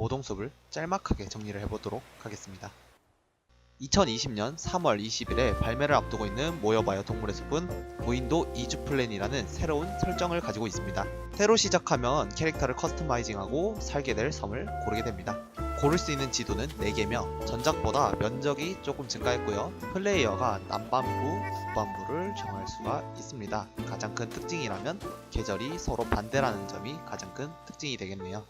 모동숲을 짤막하게 정리를 해보도록 하겠습니다. 2020년 3월 20일에 발매를 앞두고 있는 모여봐요 동물의 숲은 무인도 2주 플랜이라는 새로운 설정을 가지고 있습니다. 새로 시작하면 캐릭터를 커스터마이징하고 살게 될 섬을 고르게 됩니다. 고를 수 있는 지도는 4개며 전작보다 면적이 조금 증가했고요. 플레이어가 남반부, 북반부를 정할 수가 있습니다. 가장 큰 특징이라면 계절이 서로 반대라는 점이 가장 큰 특징이 되겠네요.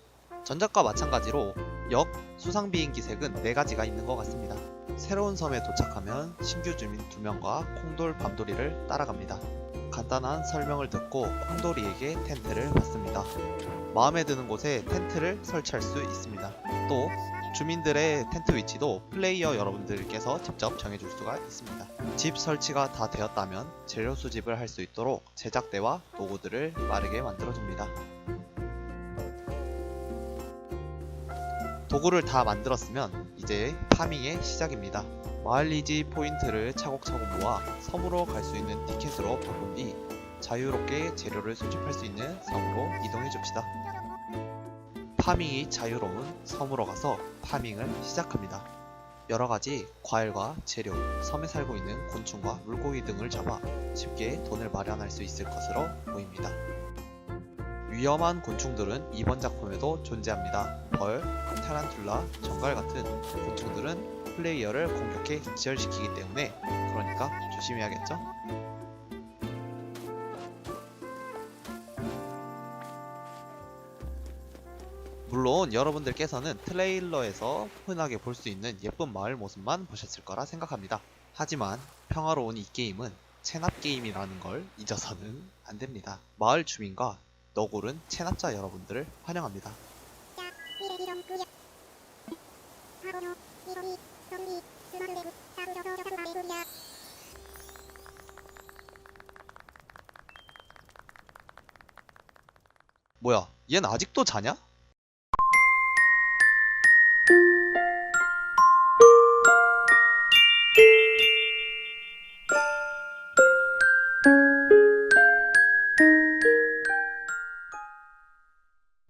전작과 마찬가지로 역, 수상 비행기 색은 4가지가 있는 것 같습니다. 새로운 섬에 도착하면 신규 주민 2명과 콩돌 밤돌이를 따라갑니다. 간단한 설명을 듣고 콩돌이에게 텐트를 받습니다. 마음에 드는 곳에 텐트를 설치할 수 있습니다. 또 주민들의 텐트 위치도 플레이어 여러분들께서 직접 정해줄 수가 있습니다. 집 설치가 다 되었다면 재료 수집을 할 수 있도록 제작대와 도구들을 빠르게 만들어줍니다. 도구를 다 만들었으면 이제 파밍의 시작입니다. 마을리지 포인트를 차곡차곡 모아 섬으로 갈 수 있는 티켓으로 바꾼 뒤 자유롭게 재료를 수집할 수 있는 섬으로 이동해 줍시다. 파밍이 자유로운 섬으로 가서 파밍을 시작합니다. 여러 가지 과일과 재료, 섬에 살고 있는 곤충과 물고기 등을 잡아 쉽게 돈을 마련할 수 있을 것으로 보입니다. 위험한 곤충들은 이번 작품에도 존재합니다. 벌, 타란툴라, 정갈 같은 곤충들은 플레이어를 공격해 기절시키기 때문에 그러니까 조심해야겠죠? 물론 여러분들께서는 트레일러에서 흔하게 볼 수 있는 예쁜 마을 모습만 보셨을 거라 생각합니다. 하지만 평화로운 이 게임은 체납 게임이라는 걸 잊어서는 안 됩니다. 마을 주민과 너구른 체납자 여러분들을 환영합니다. 뭐야, 얜 아직도 자냐?